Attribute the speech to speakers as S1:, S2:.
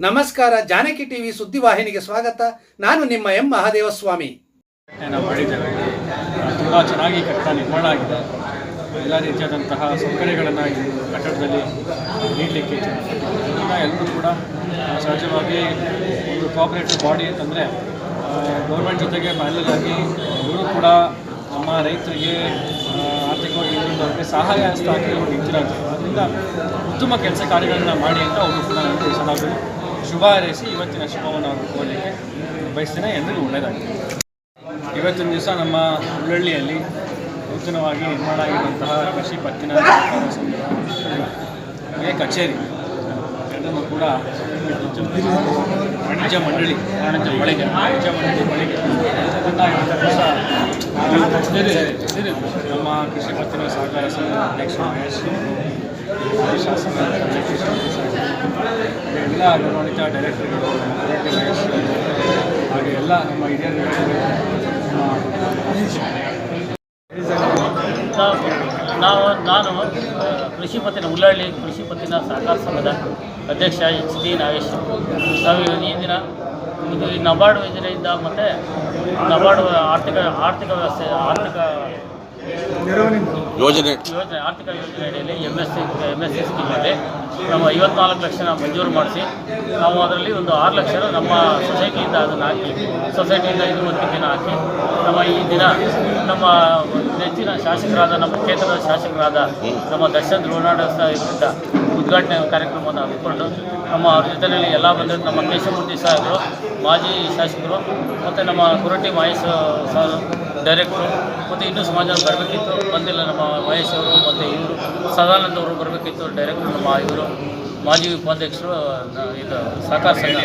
S1: ನಮಸ್ಕಾರ, ಜಾನಕಿ ಟಿವಿ ಸುದ್ದಿವಾಹಿನಿಗೆ ಸ್ವಾಗತ. ನಾನು ನಿಮ್ಮ ಎಂ. ಮಹಾದೇವಸ್ವಾಮಿ.
S2: ಮಾಡಿದ್ದೇವೆ ತುಂಬ ಚೆನ್ನಾಗಿ ಕಟ್ಟಡ ನಿರ್ಮಾಣ ಆಗಿದೆ. ಎಲ್ಲ ರೀತಿಯಾದಂತಹ ಸೌಕರ್ಯಗಳನ್ನು ಕಟ್ಟಡದಲ್ಲಿ ನೀಡಲಿಕ್ಕೆ ಎಲ್ಲರೂ ಕೂಡ ಸಹಜವಾಗಿ ಒಂದು ಕೋಆಪರೇಟಿವ್ ಬಾಡಿ ಅಂತಂದರೆ ಗೌರ್ಮೆಂಟ್ ಜೊತೆಗೆ ಪ್ಯಾರಲಲ್ ಆಗಿ ಇವರು ಕೂಡ ನಮ್ಮ ರೈತರಿಗೆ ಆರ್ಥಿಕವಾಗಿ ಅವರಿಗೆ ಸಹಾಯ ಹಸ್ತ ಅವರು ನಿಂತಿರೋದು ಅದರಿಂದ ಉತ್ತಮ ಕೆಲಸ ಕಾರ್ಯಗಳನ್ನು ಮಾಡಿ ಅಂತ ಅವರು ಕೂಡ ನನಗೆ ಶುಭ ಹಾರೈಸಿ ಇವತ್ತಿನ ಶುಭವನ್ನು ಅವರು ಕೋರಲಿಕ್ಕೆ ಬಯಸ್ತೇನೆ ಎಲ್ಲರಿಗೂ ಒಳ್ಳೆಯದಾಗಿದೆ ಇವತ್ತಿನ ದಿವಸ ನಮ್ಮ ಹುಳ್ಳಳ್ಳಿಯಲ್ಲಿ ನೂತನವಾಗಿ ನಿರ್ಮಾಣ ಆಗಿರುವಂತಹ ಕೃಷಿ ಪತ್ತಿನ ಕಚೇರಿ. ಅದನ್ನು ಕೂಡ ವಾಣಿಜ್ಯ ಮಂಡಳಿ, ವಾಣಿಜ್ಯ ಮಳಿಗೆ, ವಾಣಿಜ್ಯ ಮಂಡಳಿ ಮಳಿಗೆ ಅದನ್ನು ನಮ್ಮ ಕೃಷಿ ಪತ್ತಿನ ಸಹಕಾರ ಸಂಘ ಅಧ್ಯಕ್ಷ ಮಹೇಶ್ ಶಾಸಕ ಎಲ್ಲ ಗೌರವಾನ್ವಿತ ಡೈರೆಕ್ಟರ್ಗಳು ಹಾಗೆ ಎಲ್ಲ ನಮ್ಮ ಹಿರಿಯರು
S3: ನಾವು, ನಾನು ಕೃಷಿ ಪತ್ತಿನ ಉಳ್ಳಳ್ಳಿ, ಕೃಷಿ ಪತ್ತಿನ ಸಹಕಾರ ಸಂಘದ ಅಧ್ಯಕ್ಷ ಎಚ್ ಡಿ ನಾಗೇಶ್. ನಾವು ಈ ದಿನ ಇದು ನಬಾರ್ಡ್ ಯೋಜನೆಯಿಂದ ಮತ್ತು ನಬಾರ್ಡ್ ಆರ್ಥಿಕ ಆರ್ಥಿಕ ವ್ಯವಸ್ಥೆ, ಆರ್ಥಿಕ
S4: ಯೋಜನೆ.
S3: ಯೋಜನೆ ಆರ್ಥಿಕ ಯೋಜನೆ ಅಡಿಯಲ್ಲಿ M S C M S C ಸ್ಕೀಮಲ್ಲಿ ನಮ್ಮ ಐವತ್ನಾಲ್ಕು ಲಕ್ಷ ಮಂಜೂರು ಮಾಡಿಸಿ ನಾವು ಅದರಲ್ಲಿ ಒಂದು ಆರು ಲಕ್ಷ ನಮ್ಮ ಸೊಸೈಟಿಯಿಂದ ಅದನ್ನು ಹಾಕಿ ಸೊಸೈಟಿಯಿಂದ ಇದು ದಿನ ಹಾಕಿ ನಮ್ಮ ಈ ದಿನ ನಮ್ಮ ನೆಚ್ಚಿನ ಶಾಸಕರಾದ ನಮ್ಮ ಕ್ಷೇತ್ರದ ಶಾಸಕರಾದ ನಮ್ಮ ದರ್ಶನ್ ರೋನಾಡ್ ಇವರಿಂದ ಉದ್ಘಾಟನೆ ಕಾರ್ಯಕ್ರಮವನ್ನು ಹಮ್ಮಿಕೊಂಡು ನಮ್ಮ ಜೊತೆಯಲ್ಲಿ ಎಲ್ಲ ಬಂದರು. ನಮ್ಮ ಕೇಶಮೂರ್ತಿ ಸಾಹೇಬರು ಮಾಜಿ ಶಾಸಕರು ಮತ್ತು ನಮ್ಮ ಕುರಟಿ ಮಹೇಶ್ ಸರ್ ಡೈರೆಕ್ಟ್ರು ಮತ್ತು ಇನ್ನೂ ಸಮಾಜ ಬರಬೇಕಿತ್ತು. ಬಂದಿಲ್ಲ ನಮ್ಮ ಮಹೇಶ್ ಅವರು ಮತ್ತು ಇವರು, ಸದಾನಂದ ಅವರು ಬರಬೇಕಿತ್ತು ಡೈರೆಕ್ಟ್ರು ನಮ್ಮ ಇವರು, ಮಾಜಿ ಉಪಾಧ್ಯಕ್ಷರು ಇದು ಸಹಕಾರ ಸಂಘ.